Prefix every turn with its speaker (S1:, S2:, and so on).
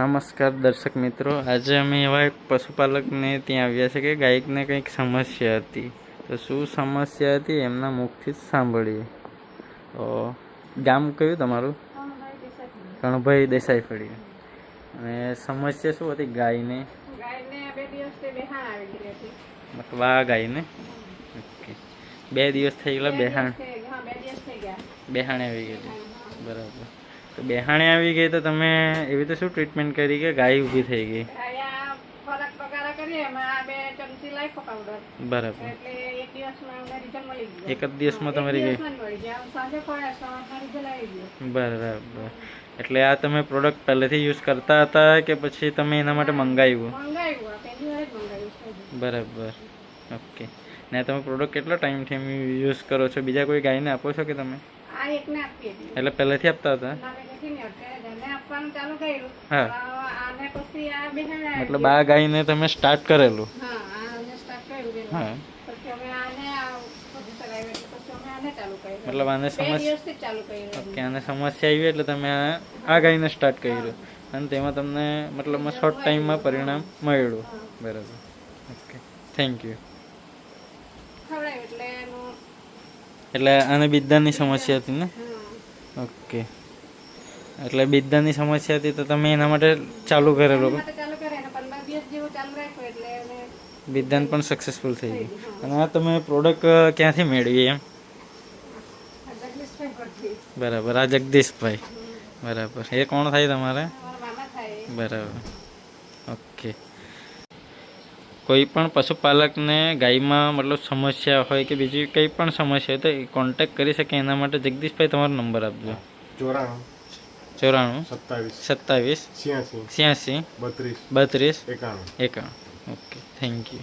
S1: નમસ્કાર દર્શક મિત્રો. આજે અમે એવા એક પશુપાલકને ત્યાં આવ્યા છે કે ગાયકને કંઈક સમસ્યા હતી. તો શું સમસ્યા હતી એમના મુખથી જ સાંભળીએ. તો ગામ કયું તમારું? કણભાઈ દેસાઈ ફળી અને સમસ્યા શું હતી ગાયને? આ ગાયને? ઓકે. બે દિવસ થઈ ગયેલા બેહાણ. બેહાણે આવી ગયેલી. બરાબર. તો બેહાણે આવી ગઈ તો તમે એવી રીતે શું ટ્રીટમેન્ટ કરી કે ગાય ઊભી થઈ ગઈ? બરાબર.
S2: એટલે એક
S1: જ દિવસમાં તમારી ગઈ. બરાબર. એટલે આ તમે પ્રોડક્ટ પહેલેથી યુઝ કરતા હતા કે પછી તમે એના માટે મંગાવ્યું. બરાબર. ઓકે ને તમે પ્રોડક્ટ કેટલો ટાઈમથી એમ યુઝ કરો છો? બીજા કોઈ ગાયને આપો છો કે તમે? એટલે પહેલેથી આપતા હતા?
S2: ના અત્યારે આપવાનું ચાલુ કર્યું. આને પછી આ
S1: મતલબ આ ગાયને તમે સ્ટાર્ટ કરેલું.
S2: હા આને સ્ટાર્ટ કર્યું
S1: હા.
S2: પછી અમે આને આ ચલાવ્યું પછી અમે આને ચાલુ કર્યું.
S1: મતલબ આને સમસ્યા
S2: ચાલુ કર્યું
S1: ઓકે આને સમસ્યા આવી એટલે તમે આ આ ગાયને સ્ટાર્ટ કર્યું. અને તેમાં તમને મતલબમાં શોર્ટ ટાઈમમાં પરિણામ મળ્યું. બરાબર. ઓકે. થેન્ક યુ
S2: એટલે
S1: આને બિદ્દાની સમસ્યા હતી ને? ઓકે. એટલે બિદ્દાની સમસ્યા હતી તો તમે એના માટે ચાલુ કરેલું બિદ્દાન પણ સક્સેસફુલ થઈ ગયું. અને આ તમે પ્રોડક્ટ ક્યાંથી મેળવી એમ? બરાબર આ જગદીશભાઈ. બરાબર. એ કોણ થાય તમારે?
S2: અમારા મામા થાય.
S1: બરાબર. ઓકે. કોઈ પણ પશુપાલકને ગાયમાં મતલબ સમસ્યા હોય કે બીજી કંઈ પણ સમસ્યા હોય તો કોન્ટેક્ટ કરી શકે એના માટે જગદીશભાઈ તમારો નંબર આપજો.
S3: ચોરાણું
S1: ચોરાણું.
S3: સત્તાવીસ.
S1: સત્તાવીસ.
S3: છ્યાસી
S1: છ્યાસી
S3: બત્રીસ.
S1: બત્રીસ.
S3: એકાણું.
S1: એકાણું. Okay thank you.